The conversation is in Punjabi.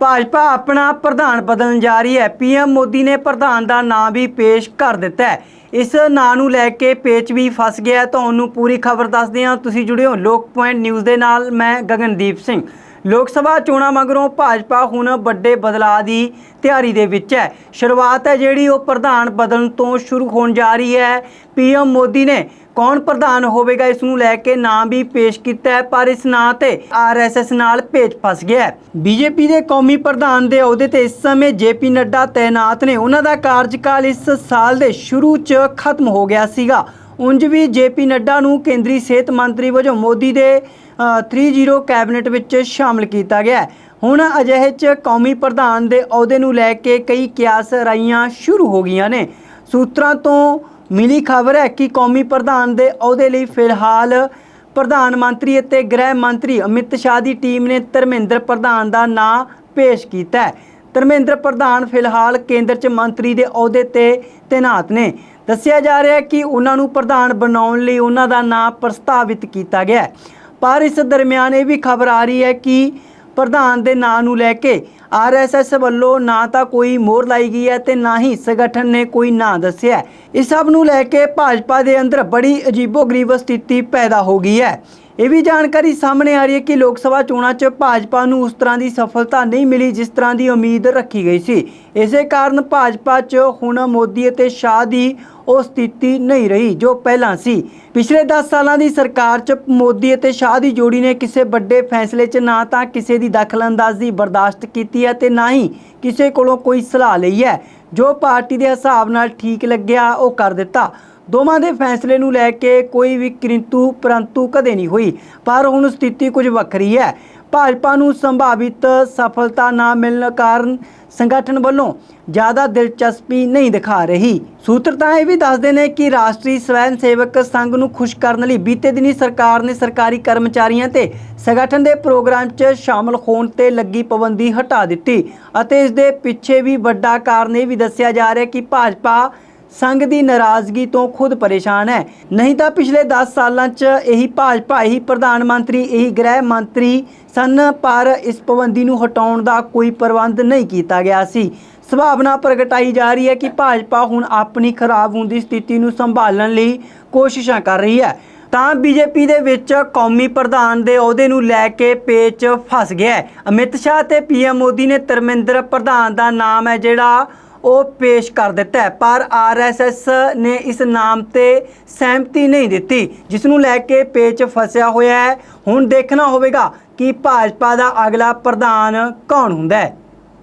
ਭਾਜਪਾ ਆਪਣਾ ਪ੍ਰਧਾਨ ਬਦਲਣ ਜਾ ਰਹੀ ਹੈ। ਪੀਐਮ ਮੋਦੀ ਨੇ ਪ੍ਰਧਾਨ ਦਾ ਨਾਂ ਵੀ ਪੇਸ਼ ਕਰ ਦਿੱਤਾ ਹੈ। ਇਸ ਨਾਂ ਨੂੰ ਲੈ ਕੇ ਪੇਚ ਵੀ ਫਸ ਗਿਆ ਤੁਹਾਨੂੰ ਪੂਰੀ ਖਬਰ ਦੱਸਦੇ ਹਾਂ। ਤੁਸੀਂ ਜੁੜਿਓ ਲੋਕ ਪੁਆਇੰਟ ਨਿਊਜ਼ ਦੇ ਨਾਲ। ਮੈਂ ਗਗਨਦੀਪ ਸਿੰਘ। ਲੋਕ ਸਭਾ ਚੋਣਾਂ ਮਗਰੋਂ ਭਾਜਪਾ ਹੁਣ ਵੱਡੇ ਬਦਲਾਅ ਦੀ ਤਿਆਰੀ ਦੇ ਵਿੱਚ ਹੈ। ਸ਼ੁਰੂਆਤ ਹੈ ਜਿਹੜੀ ਉਹ ਪ੍ਰਧਾਨ ਬਦਲਣ ਤੋਂ ਸ਼ੁਰੂ ਹੋਣ ਜਾ ਰਹੀ ਹੈ। ਪੀਐਮ ਮੋਦੀ ਨੇ ਕੌਣ ਪ੍ਰਧਾਨ ਹੋਵੇਗਾ ਇਸ ਨੂੰ ਲੈ ਕੇ ਨਾਂ ਵੀ ਪੇਸ਼ ਕੀਤਾ ਹੈ ਪਰ ਇਸ ਨਾਂ ਤੇ ਆਰਐਸਐਸ ਨਾਲ ਭੇਜ ਫਸ ਗਿਆ ਹੈ। ਬੀਜੇਪੀ ਦੇ ਕੌਮੀ ਪ੍ਰਧਾਨ ਦੇ ਅਹੁਦੇ ਤੇ ਇਸ ਸਮੇਂ ਜੇਪੀ ਨੱਡਾ ਤੈਨਾਤ ਨੇ। ਉਹਨਾਂ ਦਾ ਕਾਰਜਕਾਲ ਇਸ ਸਾਲ ਦੇ ਸ਼ੁਰੂ 'ਚ ਖਤਮ ਹੋ ਗਿਆ ਸੀਗਾ। ਉਂਝ ਵੀ ਜੇਪੀ ਨੱਡਾ ਨੂੰ ਕੇਂਦਰੀ ਸਿਹਤ ਮੰਤਰੀ ਵਜੋਂ ਮੋਦੀ ਦੇ ਅ, 30 ਕੈਬਨਿਟ ਵਿੱਚ ਸ਼ਾਮਲ ਕੀਤਾ ਗਿਆ ਹੁਣ ਅਜਿਹੇ 'ਚ ਕੌਮੀ ਪ੍ਰਧਾਨ ਦੇ ਅਹੁਦੇ ਨੂੰ ਲੈ ਕੇ ਕਈ ਕਿਆਸ ਰਾਈਆਂ ਸ਼ੁਰੂ ਹੋ ਗਈਆਂ ਨੇ। ਸੂਤਰਾਂ ਤੋਂ ਮਿਲੀ ਖਬਰ ਹੈ ਕਿ ਕੌਮੀ ਪ੍ਰਧਾਨ ਦੇ ਅਹੁਦੇ ਲਈ ਫਿਲਹਾਲ ਪ੍ਰਧਾਨ ਮੰਤਰੀ ਅਤੇ ਗ੍ਰਹਿ ਮੰਤਰੀ ਅਮਿਤ ਸ਼ਾਹ ਦੀ ਟੀਮ ਨੇ ਧਰਮਿੰਦਰ ਪ੍ਰਧਾਨ ਦਾ ਨਾਂ ਪੇਸ਼ ਕੀਤਾ ਹੈ। ਧਰਮਿੰਦਰ ਪ੍ਰਧਾਨ ਫਿਲਹਾਲ ਕੇਂਦਰ 'ਚ ਮੰਤਰੀ ਦੇ ਅਹੁਦੇ ਤੇ ਤੈਨਾਤ ਨੇ। ਦੱਸਿਆ ਜਾ ਰਿਹਾ ਹੈ ਕਿ ਉਹਨਾਂ ਨੂੰ ਪ੍ਰਧਾਨ ਬਣਾਉਣ ਲਈ ਉਹਨਾਂ ਦਾ ਨਾਂ ਪ੍ਰਸਤਾਵਿਤ ਕੀਤਾ ਗਿਆ ਹੈ। ਪਰ ਇਸ ਦਰਮਿਆਨ ਇਹ ਵੀ ਖਬਰ ਆ ਰਹੀ ਹੈ ਕਿ ਪ੍ਰਧਾਨ ਦੇ ਨਾਂ ਨੂੰ ਲੈ ਕੇ ਆਰਐਸਐਸ ਵੱਲੋਂ ਨਾ ਤਾਂ ਕੋਈ ਮੋਹਰ ਲਾਈ ਗਈ ਹੈ ਤੇ ਨਾ ਹੀ ਸੰਗਠਨ ਨੇ ਕੋਈ ਨਾਂ ਦੱਸਿਆ ਹੈ। ਇਸ ਸਭ ਨੂੰ ਲੈ ਕੇ ਭਾਜਪਾ ਦੇ ਅੰਦਰ ਬੜੀ ਅਜੀਬੋ-ਗਰੀਬ ਸਥਿਤੀ ਪੈਦਾ ਹੋ ਗਈ ਹੈ ਇਹ ਵੀ ਜਾਣਕਾਰੀ ਸਾਹਮਣੇ ਆ ਰਹੀ ਹੈ ਕਿ ਲੋਕ ਸਭਾ ਚੋਣਾਂ 'ਚ ਭਾਜਪਾ ਨੂੰ ਉਸ ਤਰ੍ਹਾਂ ਦੀ ਸਫਲਤਾ ਨਹੀਂ ਮਿਲੀ ਜਿਸ ਤਰ੍ਹਾਂ ਦੀ ਉਮੀਦ ਰੱਖੀ ਗਈ ਸੀ ਇਸੇ ਕਾਰਨ ਭਾਜਪਾ 'ਚ ਹੁਣ ਮੋਦੀ ਅਤੇ ਸ਼ਾਹ ਦੀ ਉਹ ਸਥਿਤੀ ਨਹੀਂ ਰਹੀ ਜੋ ਪਹਿਲਾਂ ਸੀ। ਪਿਛਲੇ 10 ਸਾਲਾਂ ਦੀ ਸਰਕਾਰ 'ਚ ਮੋਦੀ ਅਤੇ ਸ਼ਾਹ ਦੀ ਜੋੜੀ ਨੇ ਕਿਸੇ ਵੱਡੇ ਫੈਸਲੇ 'ਚ ਨਾ ਤਾਂ ਕਿਸੇ ਦੀ ਦਖਲਅੰਦਾਜ਼ੀ ਬਰਦਾਸ਼ਤ ਕੀਤੀ ਹੈ ਤੇ ਨਾ ਹੀ ਕਿਸੇ ਕੋਲੋਂ ਕੋਈ ਸਲਾਹ ਲਈ ਹੈ। ਜੋ ਪਾਰਟੀ ਦੇ ਹਿਸਾਬ ਨਾਲ ਠੀਕ ਲੱਗਿਆ, ਉਹ ਕਰ ਦਿੱਤਾ। ਦੋਵਾਂ ਦੇ ਫੈਸਲੇ ਨੂੰ ਲੈ ਕੇ ਕੋਈ ਵੀ ਕਿੰਤੂ ਪਰੰਤੂ ਕਦੇ ਨਹੀਂ ਹੋਈ, ਪਰ ਹੁਣ ਸਥਿਤੀ ਕੁਝ ਵੱਖਰੀ ਹੈ। ਭਾਜਪਾ ਨੂੰ ਸੰਭਾਵਿਤ ਸਫਲਤਾ ਨਾ ਮਿਲਣ ਕਾਰਨ ਸੰਗਠਨ ਵੱਲੋਂ ਜ਼ਿਆਦਾ ਦਿਲਚਸਪੀ ਨਹੀਂ ਦਿਖਾ ਰਹੀ। ਸੂਤਰ ਤਾਂ ਇਹ ਵੀ ਦੱਸਦੇ ਨੇ ਕਿ ਰਾਸ਼ਟਰੀ ਸਵੈਨ ਸੇਵਕ ਸੰਘ ਨੂੰ ਖੁਸ਼ ਕਰਨ ਲਈ ਬੀਤੇ ਦਿਨੀ ਸਰਕਾਰ ਨੇ ਸਰਕਾਰੀ ਕਰਮਚਾਰੀਆਂ ਤੇ ਸੰਗਠਨ ਦੇ ਪ੍ਰੋਗਰਾਮ 'ਚ ਸ਼ਾਮਲ ਹੋਣ ਤੇ ਲੱਗੀ ਪਾਬੰਦੀ ਹਟਾ ਦਿੱਤੀ ਅਤੇ ਇਸ ਦੇ ਪਿੱਛੇ ਵੀ ਵੱਡਾ ਕਾਰਨ ਇਹ ਵੀ ਦੱਸਿਆ ਜਾ ਰਿਹਾ ਕਿ ਭਾਜਪਾ ਸੰਘ ਦੀ ਨਾਰਾਜ਼ਗੀ ਤੋਂ ਖੁਦ ਪਰੇਸ਼ਾਨ ਹੈ। ਨਹੀਂ ਤਾਂ ਪਿਛਲੇ 10 ਸਾਲਾਂ 'ਚ ਇਹੀ ਭਾਜਪਾ ਹੀ ਪ੍ਰਧਾਨ ਮੰਤਰੀ, ਇਹੀ ਗ੍ਰਹਿ ਮੰਤਰੀ ਸਨ, ਪਰ ਇਸ ਪਾਬੰਦੀ ਨੂੰ ਹਟਾਉਣ ਦਾ ਕੋਈ ਪ੍ਰਬੰਧ ਨਹੀਂ ਕੀਤਾ ਗਿਆ ਸੀ। ਸੰਭਾਵਨਾ ਪ੍ਰਗਟਾਈ ਜਾ ਰਹੀ ਹੈ ਕਿ ਭਾਜਪਾ ਹੁਣ ਆਪਣੀ ਖਰਾਬ ਹੁੰਦੀ ਸਥਿਤੀ ਨੂੰ ਸੰਭਾਲਣ ਲਈ ਕੋਸ਼ਿਸ਼ਾਂ ਕਰ ਰਹੀ ਹੈ। ਤਾਂ ਬੀਜੇਪੀ ਦੇ ਵਿੱਚ ਕੌਮੀ ਪ੍ਰਧਾਨ ਦੇ ਅਹੁਦੇ ਨੂੰ ਲੈ ਕੇ ਪੇਚ ਫਸ ਗਿਆ ਹੈ। ਅਮਿਤ ਸ਼ਾਹ ਤੇ ਪੀਐਮ ਮੋਦੀ ਨੇ ਧਰਮਿੰਦਰ ਪ੍ਰਧਾਨ ਦਾ ਨਾਮ ਹੈ ਜਿਹੜਾ ਉਹ ਪੇਸ਼ ਕਰ ਦਿੱਤਾ ਹੈ। ਪਰ ਆਰਐਸਐਸ ਨੇ ਇਸ ਨਾਮ ਤੇ ਸਹਿਮਤੀ ਨਹੀਂ ਦਿੱਤੀ ਜਿਸ ਨੂੰ ਲੈ ਕੇ ਪੇਚ ਫਸਿਆ ਹੋਇਆ ਹੈ। ਹੁਣ ਦੇਖਣਾ ਹੋਵੇਗਾ ਕਿ ਭਾਜਪਾ ਦਾ ਅਗਲਾ ਪ੍ਰਧਾਨ ਕੌਣ ਹੁੰਦਾ ਹੈ।